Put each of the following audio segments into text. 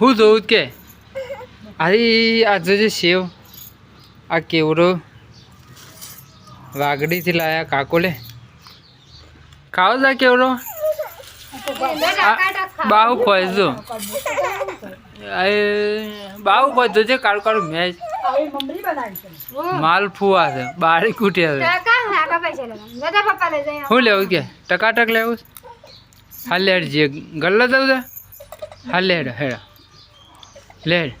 હું જોઉં કે. અરે આજે જે સેવ આ કેવડો વાગડીથી લાયા કાકોલે. ખાવ જા કેવડો. બાવ ખોજો એ ખોજો છે કાળું કાળું મેચ માલ ફુવા છે બારી કૂટ્યા છે શું લેવું. કે? ટકાટક લેવું હાલે લેડ જે ગલ્લા દઉં છે? હા લેડ હેડ. લેડ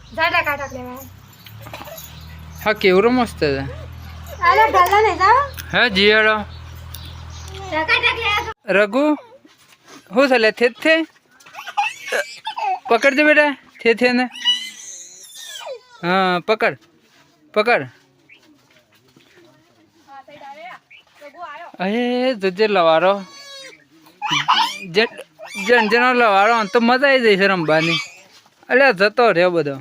હા કેવડો મસ્ત છે. હે જીયાડો રઘુ હું છે લે થે પકડ દે બેટા થે થે ને. હા પકડ પકડ. અરે જોજે લવારો. જે જણ જણો લવારો તો મજા આવી જશે રમવાની. અલ્યા જતો રહ્યો બધો.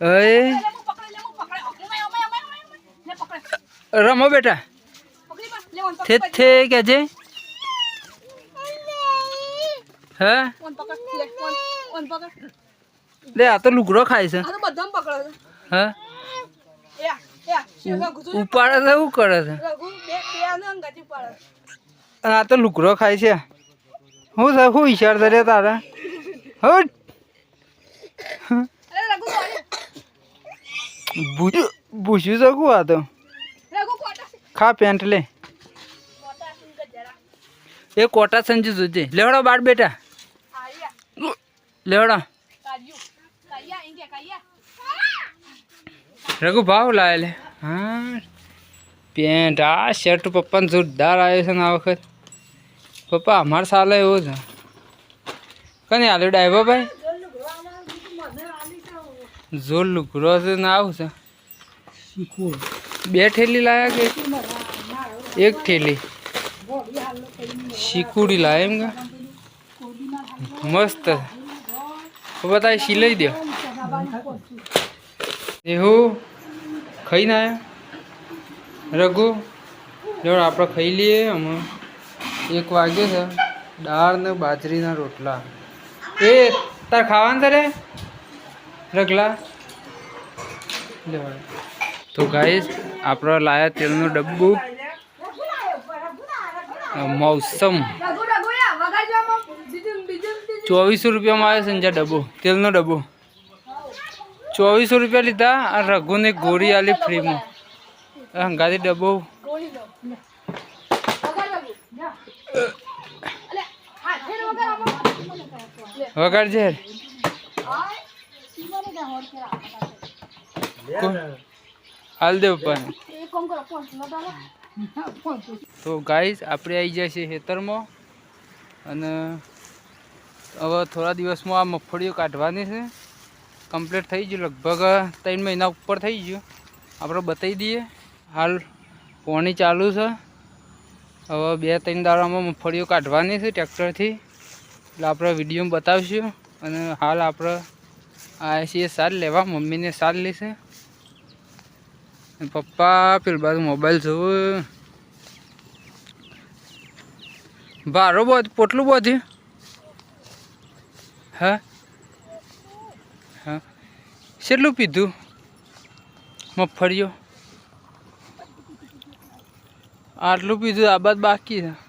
હે રમો બેટા. થે કે છે? હે? લે આ તો લુગડો ખાય છે. હે? ઉપાડે છે શું કરે છે? આ તો લુગડો ખાય છે. શું છે શું વિચાર કરે તારે? હટ. ભૂસ્યું શકું આ તો. ખા પેન્ટ લે. એ કોટા સંજી જોજે. લેવડો બાળ બેટા. લેવડો. રઘુ ભાવ લાવે લે. હા. પેન્ટ. આ શર્ટ પપ્પાને જોરદાર આવ્યો છે ને આ વખત. પપ્પા અમારા સાલે એવો છે કને આલ્યો ડાયવો ભાઈ? જોર લુકરો છે ને આવું છે. બે ઠેલી લાયા કે એક ઠેલી શીકુડી લાયા એમ કે? મસ્ત. બધા સિલાઈ દો. એવું ખાઈને આવ્યા રઘુ જો આપણે ખાઈ લઈએ અમે. એક વાગ્યો છે. દાળ ને બાજરીના રોટલા. એ, તાર ખાવાનું તારે રગલા. તો ગાઈસ આપણો લાયા તેલનું ડબ્બું. મોસમ. ચોવીસો રૂપિયામાં આવે સંજા ડબ્બો, તેલનો ડબ્બો. ચોવીસો રૂપિયા લીધા, આ રઘુને ગોળી આલી ફ્રીમાં હંગાથી ડબ્બો. વગાડ ઝેર હાલ દે ઉપર તો ગાઈઝ આપણે આવી જાય છે ખેતરમાં. અને હવે થોડા દિવસમાં આ મગફળીઓ કાઢવાની છે. કમ્પ્લીટ થઈ ગયું. લગભગ ત્રણ મહિના ઉપર થઈ ગયું. આપણે બતાવી દઈએ. હાલ પોણી ચાલુ છે. હવે બે ત્રણ દાડામાં મગફળીઓ કાઢવાની છે ટ્રેક્ટરથી. એટલે આપણે વીડિયો બતાવીશું અને હાલ આપણે આવ્યા છીએ સાર લેવા. મમ્મીને સાર લેશે. પપ્પા પેલી બાજુ મોબાઈલ જોવું. ભારો બહુ પોટલું બધું? હા? હા. કેટલું પીધું? મગફળીઓ? આટલું પીધું, આ બાદ બાકી છે.